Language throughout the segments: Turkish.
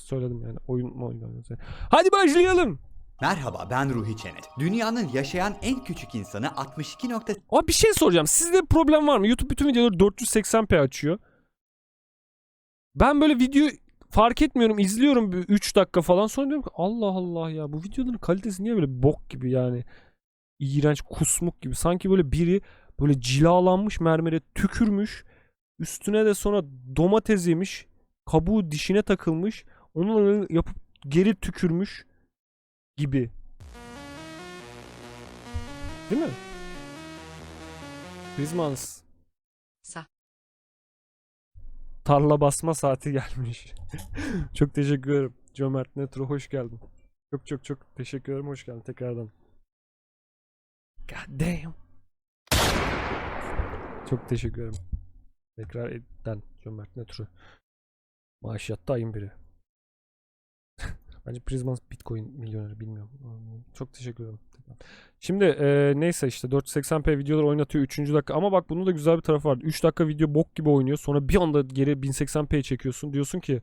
söyledim yani. Oyun mu oynuyoruz? Hadi başlayalım. Merhaba ben Ruhi Çenet. Dünyanın yaşayan en küçük insanı 62.8 Abi bir şey soracağım. Sizde problem var mı? YouTube bütün videoları 480p açıyor. Ben böyle video fark etmiyorum. izliyorum 3 dakika falan. Sonra diyorum ki Allah Allah ya bu videoların kalitesi niye böyle bok gibi yani. İğrenç kusmuk gibi. Sanki böyle biri böyle cilalanmış mermere tükürmüş. Üstüne de sonra domates yemiş. Kabuğu dişine takılmış. Öyle yapıp geri tükürmüş gibi. Değil mi? Prismans. Sa. Tarla basma saati gelmiş. çok teşekkür ederim. Cömert Netro hoş geldin. Çok çok çok teşekkür ederim. Hoş geldin tekrardan. God damn. Çok teşekkür ederim. Tekrar eden Cömert Netro. Maaş yattı ayın biri. Bence Prismans Bitcoin milyoneri bilmiyorum. Çok teşekkür ederim. Şimdi e, neyse işte 480p videolar oynatıyor 3. dakika ama bak bunun da güzel bir tarafı var. 3 dakika video bok gibi oynuyor. Sonra bir anda geri 1080p çekiyorsun. Diyorsun ki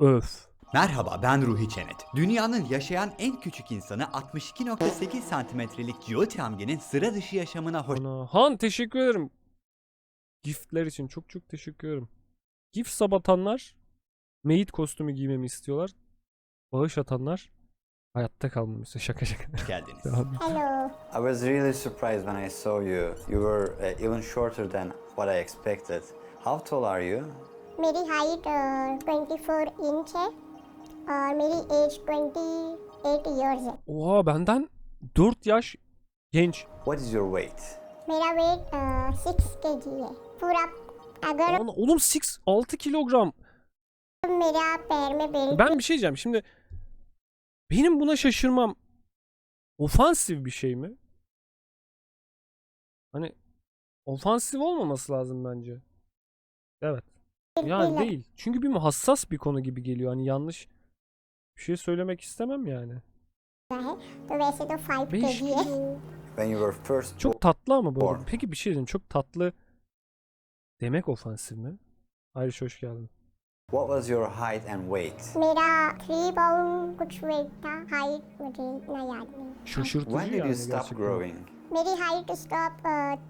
öf. Merhaba ben Ruhi Çenet. Dünyanın yaşayan en küçük insanı 62.8 santimetrelik Geotiamge'nin sıra dışı yaşamına hoş Ana. Han teşekkür ederim. Giftler için çok çok teşekkür ederim. Gift sabatanlar Maid kostümü giymemi istiyorlar. Bağış atanlar hayatta kalmamı istiyor. Şaka şaka. geldiniz. Devam et. Hello. I was really surprised when I saw you. You were uh, even shorter than what I expected. How tall are you? मेरी height twenty inch है और मेरी as twenty eight years है Oha benden 4 yaş genç. What is your weight? मेरा weight six K G है पूरा अगर Ana, oğlum 6 6 kilogram. मेरा पैर में belt Ben bir şey diyeceğim. Şimdi benim buna şaşırmam ofansif bir şey mi? Hani ofansif olmaması lazım bence. Evet. Yani değil. Çünkü bir hassas bir konu gibi geliyor. Hani yanlış bir şey söylemek istemem yani. Beş Çok tatlı ama böyle. Peki bir şey diyeyim. Çok tatlı demek ofansif mi? Ayrış hoş geldin. What was your height and weight? मेरा three pound कुछ वेट था हाइट मुझे इतना याद नहीं Şaşırtıcı When did yani you stop gerçekten. growing? मेरी height stop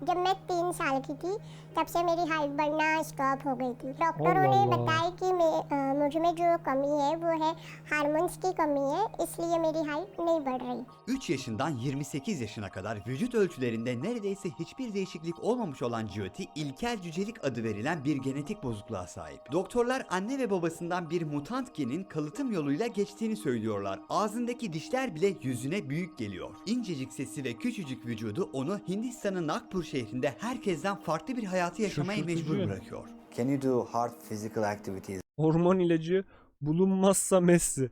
जब मैं तीन साल की थी तब से मेरी हाइट बढ़ना स्टॉप हो गई थी डॉक्टरों ने अल्लाह। बताया कि मैं अ, मुझ में जो कमी है वो है हार्मोन्स की कमी है इसलिए मेरी हाइट नहीं बढ़ रही 3 yaşından 28 yaşına kadar vücut ölçülerinde neredeyse hiçbir değişiklik olmamış olan Jyoti, ilkel cücelik adı verilen bir genetik bozukluğa sahip. Doktorlar anne ve babasından bir mutant genin kalıtım yoluyla geçtiğini söylüyorlar. Ağzındaki dişler bile yüzüne büyük geliyor. İncecik sesi ve küçücük vücudu onu Hindistan'ın Nagpur şehrinde herkesten farklı bir hayatı yaşamaya Şaşırtıcı. mecbur bırakıyor. Can you do hard physical activities Hormon ilacı bulunmazsa Messi.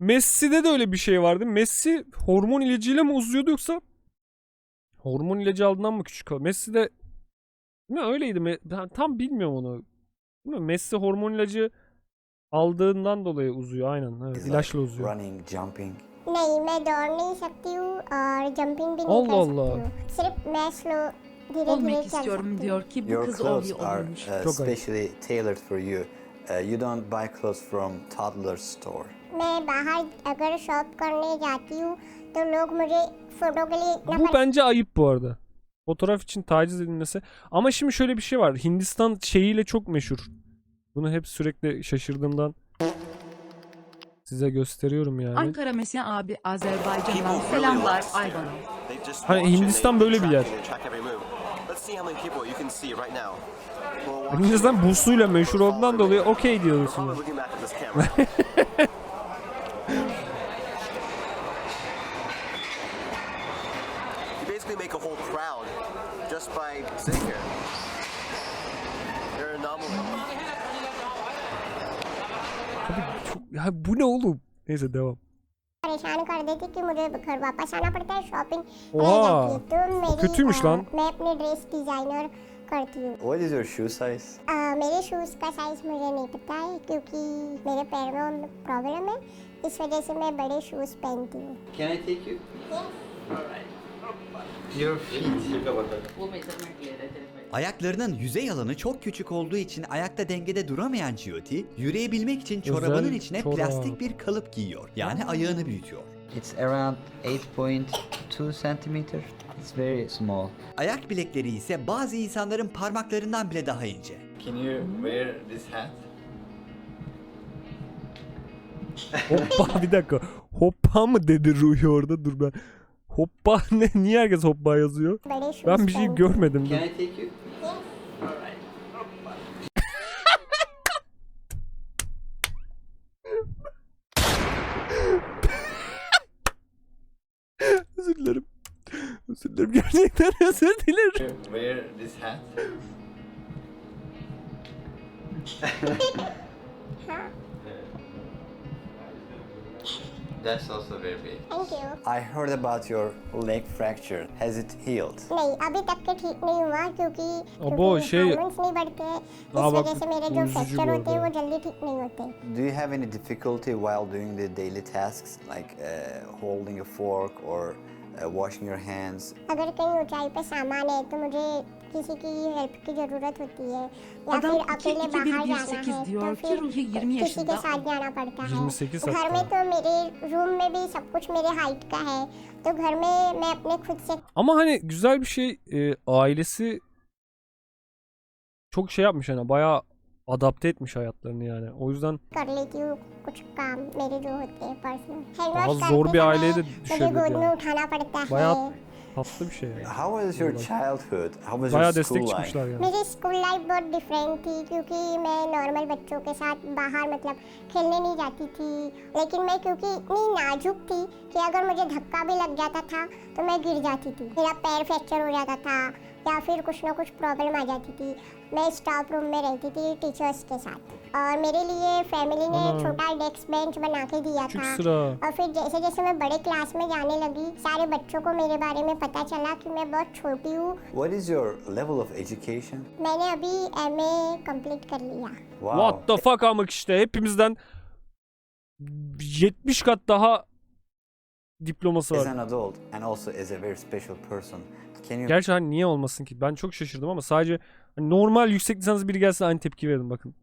Messi'de de öyle bir şey vardı. Messi hormon ilacıyla mı uzuyordu yoksa hormon ilacı aldığından mı küçük kaldı? Messi de değil mi öyleydi. Ben tam bilmiyorum onu. Değil mi? Messi hormon ilacı aldığından dolayı uzuyor aynen. Evet, ilaçla like uzuyor. running, jumping? नहीं मैं दौड़ नहीं सकती हूँ और जंपिंग भी नहीं अल्लाह कर सकती अल्लाह। हूँ सिर्फ मैं स्लो धीरे धीरे Olmak चल istiyorum सकती हूँ diyor ki bu Your kız clothes oluyor are olmuş. uh, Çok ayıp. specially tailored for you. Uh, you don't buy clothes from toddler store. मैं बाहर अगर शॉप करने जाती हूँ तो लोग मुझे फोटो के लिए इतना Bu bence ayıp bu arada. Fotoğraf için taciz edilmesi. Ama şimdi şöyle bir şey var. Hindistan şeyiyle çok meşhur. Bunu hep sürekli şaşırdığımdan size gösteriyorum yani. Ankara Mesih abi Azerbaycan'dan selamlar Ayvan'a. Hani Hindistan böyle bir yer. Hindistan busuyla meşhur olduğundan dolayı okey diyorsunuz. Basically make a whole crowd just by sitting here. Ya bu ne oğlum? Neyse devam. परेशान कर देती कि मुझे घर वापस आना पड़ता है शॉपिंग Oha! तो मेरी kötüymüş अ, lan. मैं अपनी ड्रेस डिज़ाइनर करती हूँ What is your shoe size? अ, मेरे शूज़ का साइज़ मुझे नहीं पता है क्योंकि मेरे पैर में प्रॉब्लम है इस वजह से मैं बड़े शूज़ पहनती हूँ Can I take you? Your feet. Ayaklarının yüzey alanı çok küçük olduğu için ayakta dengede duramayan Jyoti, yürüyebilmek için Özel çorabının içine çorap. plastik bir kalıp giyiyor. Yani ayağını büyütüyor. It's around 8.2 centimeter. It's very small. Ayak bilekleri ise bazı insanların parmaklarından bile daha ince. Can you wear this hat? Hoppa bir dakika. Hoppa mı dedi Ruhi orada? Dur ben. Hoppa ne? Niye herkes hoppa yazıyor? Ben bir şey görmedim. Can I take you? özür dilerim. Gerçekten özür dilerim. Wear this hat. That's also very big. Thank you I heard about your leg fracture. Has it healed? नहीं अभी तक के ठीक नहीं हुआ क्योंकि अब वो क्योंकि şey- हार्मोन्स नहीं बढ़ते इस हाँ, वजह बak- से मेरे जो üzücü फ्रैक्चर bu होते हैं arada. वो जल्दी ठीक नहीं होते Do you have any difficulty while doing the daily tasks like uh, holding a fork or uh, washing your hands? अगर कहीं ऊंचाई पे सामान है तो मुझे किसी की हेल्प की जरूरत होती है या Adam फिर अकेले iki- iki बाहर bir bir जाना sekiz है diyor तो ki फिर Ruhi 20 किसी के yaşında. साथ जाना पड़ता है 28 घर hatta. में तो मेरे रूम में भी सब कुछ मेरे हाइट का है तो घर में मैं अपने खुद से Ama hani güzel bir şey e, ailesi çok şey yapmış hani bayağı adapte etmiş hayatlarını yani. O yüzden कर लेती हूँ कुछ काम मेरे जो होते हैं personal hand Daha wash zor करते bir समय aileye de मुझे düşebilir गोद में yani. उठाना पड़ता है Bayağı tatlı bir şey yani. How was your childhood? How was Bayağı your school life? çıkmışlar yani. मेरी स्कूल लाइफ बहुत डिफरेंट थी क्योंकि मैं नॉर्मल बच्चों के साथ बाहर मतलब खेलने नहीं जाती थी लेकिन मैं क्योंकि इतनी नाजुक थी कि अगर मुझे धक्का भी लग जाता था तो मैं गिर जाती थी मेरा पैर फ्रैक्चर हो जाता था या फिर कुछ ना कुछ प्रॉब्लम आ जाती थी मैं स्टाफ रूम में रहती थी टीचर्स के साथ और मेरे लिए फैमिली ने हाँ। छोटा डेस्क बेंच बना के दिया था. और फिर जैसे जैसे मैं बड़े क्लास में जाने लगी सारे बच्चों को मेरे बारे में पता चला कि मैं बहुत छोटी हूँ What is your level of education? मैंने अभी एम ए कंप्लीट कर लिया Wow. What the fuck amık işte hepimizden 70 kat daha diploması As var. an adult and also as a very special person, can you Gerçi hani niye olmasın ki? Ben çok şaşırdım ama sadece hani normal yüksek lisans biri gelse aynı tepki verin bakın.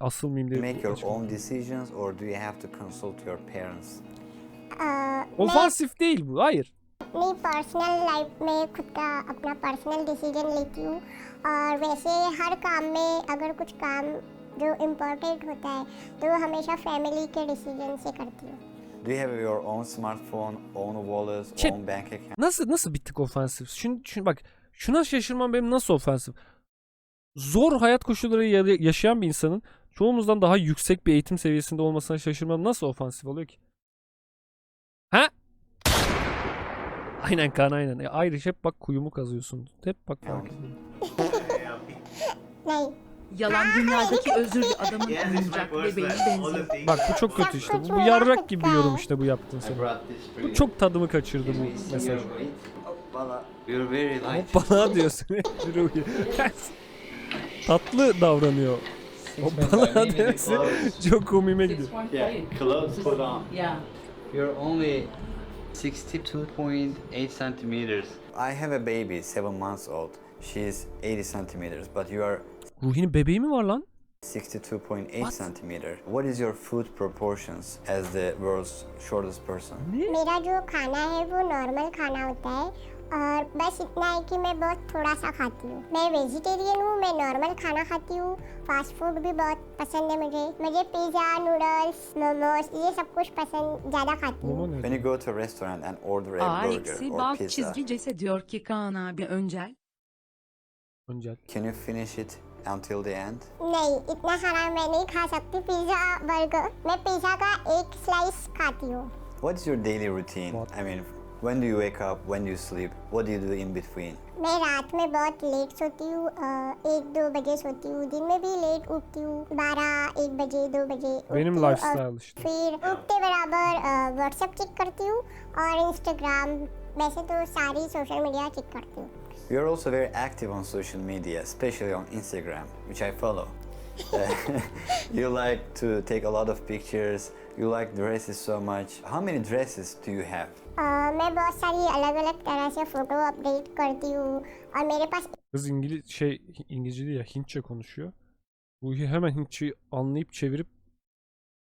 Asılmayayım diye. make your açıkladım. own decisions or do you have to consult your parents? अ, मैं Ofansif değil bu. Hayır. अपनी personal life में खुद का अपना personal decision लेती हूँ और वैसे हर काम में अगर कुछ काम जो इम्पोर्टेंट होता है तो वो हमेशा फैमिली के डिसीजन से करती हूँ Do you have your own smartphone, own wallet, Chat- own bank account? Nasıl nasıl bir tık ofansif? Şun, şun, bak şuna şaşırmam benim nasıl ofansif? Zor hayat koşulları ya- yaşayan bir insanın çoğumuzdan daha yüksek bir eğitim seviyesinde olmasına şaşırmam nasıl ofansif oluyor ki? Ha? Aynen kan aynen. E, Irish hep bak kuyumu kazıyorsun. Hep bak fark ediyorum. Yalan dünyadaki özürlü adamın oyuncak bebeğine benziyor. Bak bu çok kötü işte. Bu, bu yarrak gibi bir yorum işte bu yaptığın sen. Bu çok tadımı kaçırdı bu mesaj. You're very light. Bana diyorsun. Tatlı davranıyor. Bana demesi çok komime gidiyor. Clothes put on. Yeah. You're only 62.8 centimeters. I have a baby, seven months old. She's 80 centimeters, but you are Ruhi'nin bebeği mi var lan? 62.8 centimeter. What is your food proportions as the world's shortest person? मेरा जो खाना है वो नॉर्मल खाना होता है और बस इतना है कि मैं बहुत थोड़ा सा खाती हूँ मैं वेजिटेरियन हूँ मैं नॉर्मल खाना खाती हूँ फास्ट फूड भी बहुत पसंद है मुझे मुझे पिज़्ज़ा नूडल्स मोमोज ये सब कुछ पसंद ज़्यादा खाती Mama हूँ ne? When you go to a restaurant and order a A burger eksi or bal pizza, çizgicesi diyor ki Kaan abi öncel. Öncel. can you finish it until the end? नहीं इतना सारा मैं नहीं खा सकती पिज़्ज़ा बर्गर मैं पिज़्ज़ा का एक स्लाइस खाती हूँ What is your daily routine? What? I mean, when do you wake up? When do you sleep? What do you do in between? मैं रात में बहुत लेट सोती हूँ एक दो बजे सोती हूँ दिन में भी लेट उठती हूँ बारह एक बजे दो बजे उठती हूँ और lifestyle işte. फिर उठते बराबर व्हाट्सएप चेक करती हूँ और इंस्टाग्राम वैसे तो सारी सोशल मीडिया चेक करती हूँ You are also very active on social media, especially on Instagram, which I follow. Uh, you like to take a lot of pictures. You like dresses so much. How many dresses do you have? अ, मैं बहुत सारी अलग अलग तरह से photo update करती हूँ और मेरे पास Kız İngiliz şey İngilizce değil ya Hintçe konuşuyor. Bu hemen Hintçeyi anlayıp çevirip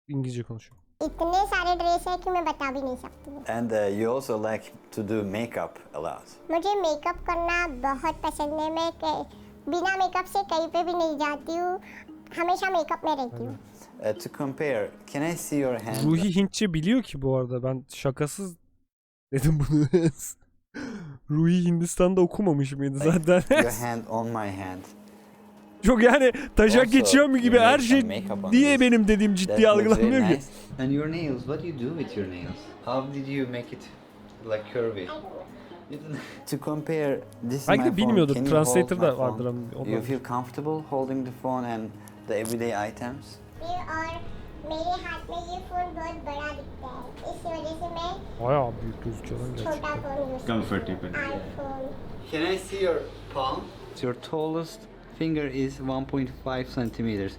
İngilizce konuşuyor. इतने सारे ड्रेस है कि मैं बता भी नहीं सकती हूँ And uh, you also like to do makeup a lot. मुझे मेकअप करना बहुत पसंद है मैं कहीं- बिना मेकअप से कहीं पे भी नहीं जाती हूँ हमेशा मेकअप में रहती हूँ Uh, to compare, can I see your hand? Ruhi Hintçe biliyor ki bu arada. Ben şakasız dedim bunu. Ruhi Hindistan'da okumamış mıydı zaten? your hand on my hand. Çok yani taşak Also, geçiyor mu gibi you her made şey some makeup on diye this. benim dediğim That ciddi looks very algılanmıyor ki. nice. And your nails, what do you do with your nails? How did you make it like curvy? To compare, this is Belki my de phone. bilmiyordur. Can you Translator hold my da vardır phone? ama Do ondan. you feel comfortable holding the phone and the everyday items? ये और मेरे हाथ में ये फोन बहुत बड़ा दिखता है इस वजह से मैं Bayağı büyük gözüküyor lan छोटा gerçekten. Phone use Comfortable. IPhone Can I see your palm? Your tallest finger is 1.5 centimeters.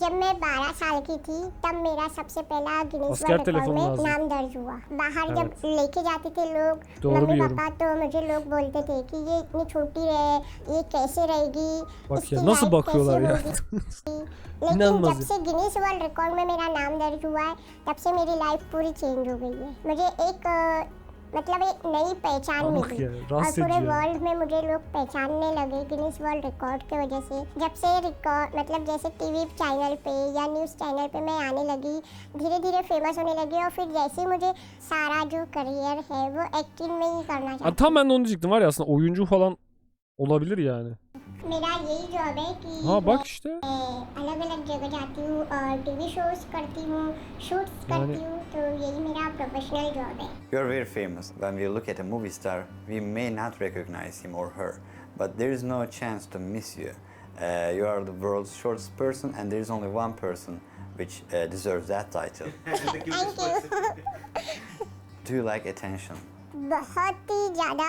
जब मैं 12 साल की थी तब मेरा सबसे पहला Guinness Asker world record telefonu में lazım. नाम दर्ज हुआ बाहर जब लेके जाते थे लोग Doğru मम्मी biliyorum. पापा तो मुझे लोग बोलते थे कि ये इतनी छोटी रहे ये कैसे रहेगी Bak इसकी ya nasıl life bakıyorlar कैसे ya. होगी? लेकिन İnanılmaz जब ya. से गिनीज वर्ल्ड रिकॉर्ड में मेरा नाम दर्ज हुआ है तब से मेरी लाइफ पूरी चेंज हो गई है मुझे एक अ, मतलब एक नई पहचान मिली। और पूरे वर्ल्ड में मुझे लोग पहचानने लगे गिनीज वर्ल्ड रिकॉर्ड की वजह से। जब से रिकॉर्ड मतलब जैसे टीवी चैनल पे या न्यूज़ चैनल पे मैं आने लगी धीरे धीरे फ़ेमस होने लगी और फिर जैसे ही मुझे सारा जो करियर है वो एक्टिंग में ही करना था चाहती tam ben de onu diyecektim var ya aslında oyuncu falan olabilir yani. हूँ मेरा यही जॉब है कि Ha bak işte. अलग अलग जगह जाती हूँ और टीवी शोज करती हूँ शूट्स करती हूँ तो यही मेरा प्रोफेशनल जॉब है You're very famous. When we look at a movie star, we may not recognize him or her, but there is no chance to miss you. Uh, you are the world's shortest person, and there is only one person which uh, deserves that title. Thank you Do you like attention? बहुत ही ज़्यादा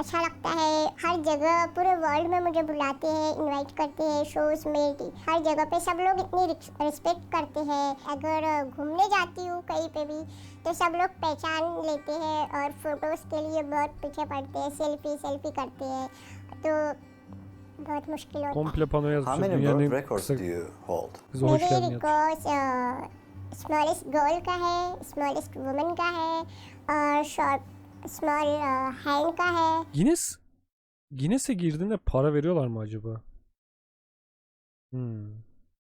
अच्छा लगता है। हर जगह पूरे वर्ल्ड में मुझे बुलाते हैं इनवाइट करते हैं शोज़ में हर जगह पे सब लोग इतनी रिस्पेक्ट करते हैं। अगर घूमने जाती हूँ कहीं पे भी तो सब लोग पहचान लेते हैं और फ़ोटोज़ के लिए बहुत पीछे पड़ते हैं सेल्फी सेल्फी करते हैं। तो बहुत मुश्किल होता है। How many world records do you hold? मेरे. रिकॉर्ड्स स्मॉलेस्ट गर्ल का है स्मॉलेस्ट वुमेन का है और short small hanka hai. Guinness Guinness'e girdiğinde para veriyorlar mı acaba? Hmm.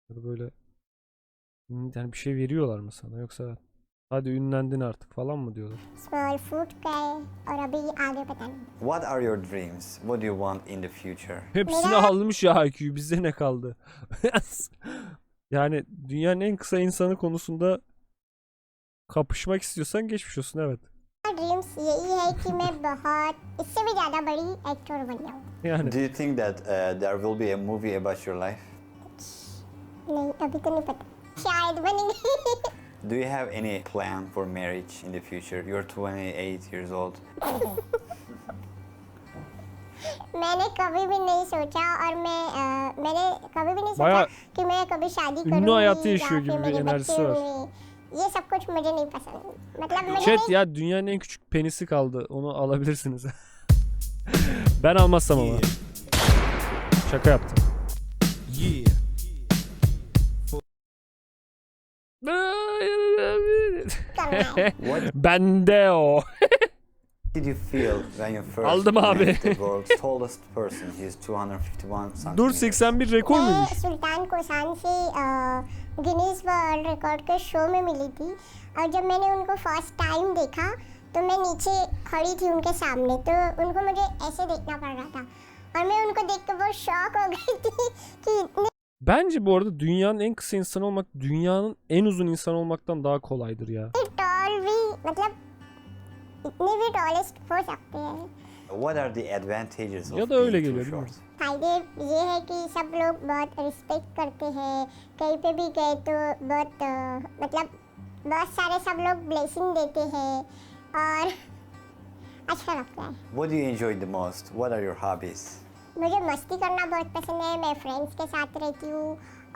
Ya böyle yani bir şey veriyorlar mı sana yoksa hadi ünlendin artık falan mı diyorlar? Small food guy or abi aage pata What are your dreams? What do you want in the future? Hepsini almış ya IQ bizde ne kaldı? yani dünyanın en kısa insanı konusunda kapışmak istiyorsan geçmiş olsun evet. Dreams यही है कि मैं बहुत इससे भी ज़्यादा बड़ी actor बन जाऊँ Yani Do you think that uh, there will be a movie about your life? नहीं अभी तो नहीं पता शायद बनेंगे Do you have any plan for marriage in the future? You're 28 years old. मैंने कभी भी नहीं सोचा और मैं अ, मैंने कभी भी नहीं सोचा Bayağı कि मैं कभी शादी ünlü करूंगी hayatı या yaşıyor फिर gibi bir मेरे enerjisi बच्चे var. होंगे ये सब कुछ मुझे नहीं पसंद मतलब मुझे chat ya dünyanın en küçük penisi kaldı. Onu alabilirsiniz. ben almazsam ama. Şaka yaptım. Yeah. नहीं करना है What Bende o. did you feel when you first Aldım abi. met the world's tallest person? He's 251 Dur centimeters. 81 rekor मैं muymuş? Sultan Kosen से Guinness world record के show में मिली थी और जब मैंने उनको फर्स्ट टाइम देखा तो मैं नीचे खड़ी थी उनके सामने तो उनको मुझे ऐसे देखना पड़ रहा था और मैं उनको देख के बहुत शॉक हो गई थी कि इतने Bence bu arada dünyanın en kısa insanı olmak dünyanın en uzun insanı olmaktan daha kolaydır ya. Tall भी मतलब इतने भी टॉलेस्ट हो सकते हैं What are the advantages of Ya da öyle being too geliyor, short? फ़ायदे ये है कि सब लोग बहुत रिस्पेक्ट करते हैं कहीं पे भी गए तो बहुत अ, मतलब बहुत सारे सब लोग ब्लेसिंग देते हैं और अच्छा लगता है What do you enjoy the most? What are your hobbies? मुझे मस्ती करना बहुत पसंद है मैं फ्रेंड्स के साथ रहती हूँ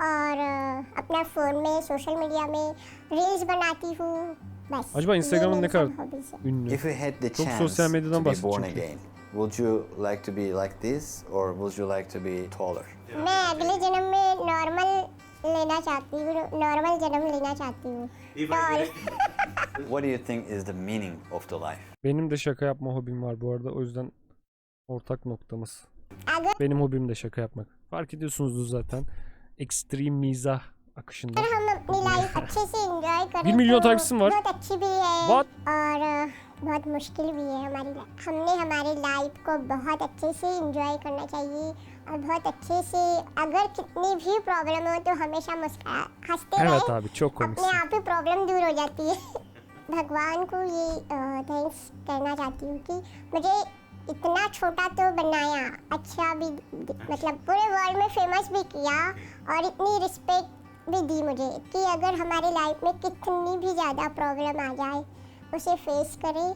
और अ, अपना फ़ोन में सोशल मीडिया में रील्स बनाती हूँ Acaba ये Instagram'ın मेरी ne kadar सब hobbies हैं। ünlü? If you had the Çok chance sosyal to medyadan be bahsediyor born çünkü. again, Would you like to be like this or would you like to be taller? मैं अगले जन्म में नॉर्मल लेना चाहती हूँ नॉर्मल जन्म लेना चाहती हूँ Tall. What do you think is the meaning of the life? Benim de şaka yapma hobim var bu arada. O yüzden ortak noktamız. अगर Benim hobim de şaka yapmak. Fark ediyorsunuzdur zaten. Extreme mizah akışında. हम अपनी लाइफ अच्छे से एंजॉय करें Bir milyon तो takipçisim var. बहुत अच्छी भी है What? और अ, बहुत मुश्किल भी है हमारी लाइफ हमने हमारी लाइफ को बहुत अच्छे से एंजॉय करना चाहिए और बहुत अच्छे से अगर कितनी भी प्रॉब्लम हो तो हमेशा मुस्कुरा हँसते Evet रहे abi çok अपने komiksin. आप ही प्रॉब्लम दूर हो जाती है भगवान को ये थैंक्स कहना चाहती हूँ कि मुझे इतना छोटा तो बनाया अच्छा भी मतलब पूरे वर्ल्ड में फ़ेमस भी किया और इतनी रिस्पेक्ट भी दी मुझे कि अगर हमारी लाइफ में कितनी भी ज़्यादा प्रॉब्लम आ जाए उसे फेस करें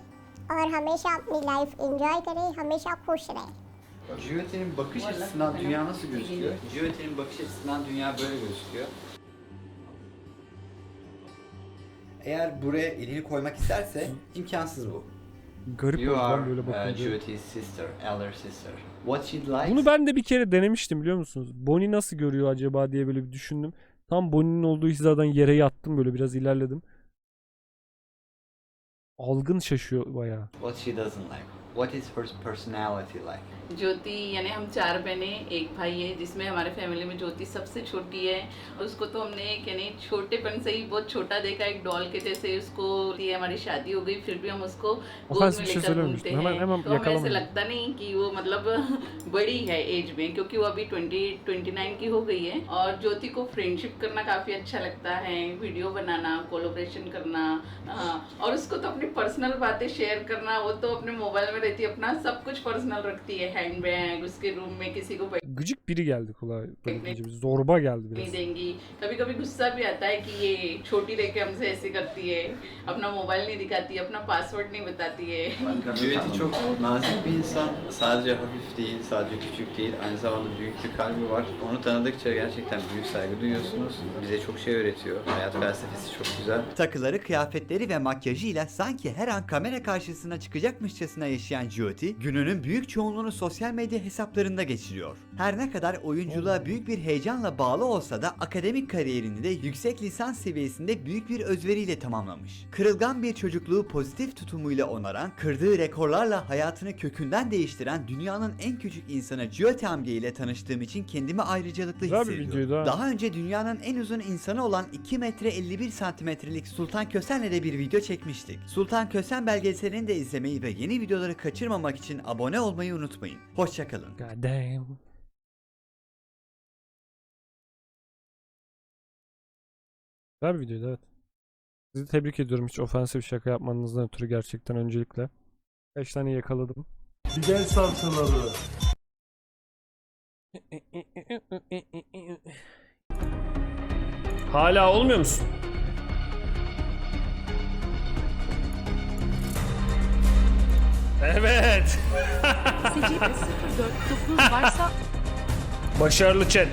और हमेशा अपनी लाइफ एंजॉय करें हमेशा खुश रहें Jyoti'nin bakış açısından dünya nasıl gözüküyor? Jyoti'nin bakış açısından dünya böyle gözüküyor. Eğer buraya elini koymak isterse imkansız bu. Garip You oldu are lan böyle uh, bakınca. Jyoti's sister, elder sister. What she likes Bunu ben de bir kere denemiştim biliyor musunuz? Bonnie nasıl görüyor acaba diye böyle bir düşündüm. Tam Bonnie'nin olduğu hizadan yere yattım böyle biraz ilerledim. Algın şaşıyor bayağı. what she doesn't like. What is her personality like? ज्योति यानी हम चार बहने एक भाई है जिसमें हमारे फैमिली में ज्योति सबसे छोटी है। और उसको तो हमने यानी छोटेपन से ही बहुत छोटा देखा एक डॉल के जैसे उसको ये हमारी शादी हो गई फिर भी हम उसको गोद में लेकर घूमते हैं। तो हमें ऐसे लगता नहीं कि वो मतलब बड़ी है एज में क्योंकि वो अभी ट्वेंटी ट्वेंटी नाइन की हो गई है। और ज्योति को फ्रेंडशिप करना काफ़ी अच्छा लगता है वीडियो बनाना कोलोब्रेशन करना और उसको तो अपनी पर्सनल बातें शेयर करना वो तो अपने मोबाइल में रहती है अपना सब कुछ पर्सनल रखती है हैंड बैग उसके रूम में किसी को बैठने Gıcık biri geldi kulağa. Böyle deyince bir zorba geldi नहीं biraz. देंगी कभी कभी गुस्सा भी आता है कि ये छोटी रह के हमसे ऐसे करती है अपना मोबाइल नहीं दिखाती है अपना पासवर्ड नहीं बताती है Jyoti çok nazik bir insan. Sadece hafif değil, sadece küçük değil. Aynı zamanda büyük bir kalbi var. Onu tanıdıkça gerçekten büyük saygı duyuyorsunuz. Bize çok şey öğretiyor. Hayat felsefesi çok güzel. Takıları, kıyafetleri ve makyajıyla sanki her an kamera karşısına çıkacakmışçasına yaşayan Jyoti, gününün büyük çoğunluğunu sosyal medya hesaplarında geçiriyor. Her ne kadar oyunculuğa büyük bir heyecanla bağlı olsa da akademik kariyerini de yüksek lisans seviyesinde büyük bir özveriyle tamamlamış. Kırılgan bir çocukluğu pozitif tutumuyla onaran, kırdığı rekorlarla hayatını kökünden değiştiren dünyanın en küçük insanı Jyoti Amge ile tanıştığım için kendimi ayrıcalıklı Güzel bir hissediyorum. videoydu ha. Daha önce dünyanın en uzun insanı olan 2 metre 51 santimetrelik Sultan Kösen'le de bir video çekmiştik. Sultan Kösen belgeselini de izlemeyi ve yeni videoları kaçırmamak için abone olmayı unutmayın. Hoşçakalın. God damn. Güzel bir videoydu evet. Sizi tebrik ediyorum hiç ofensif şaka yapmanızdan ötürü gerçekten öncelikle. Kaç tane yakaladım. Biber salçaları. Hala olmuyor musun? Evet. Secde 04 varsa Başarılı chat.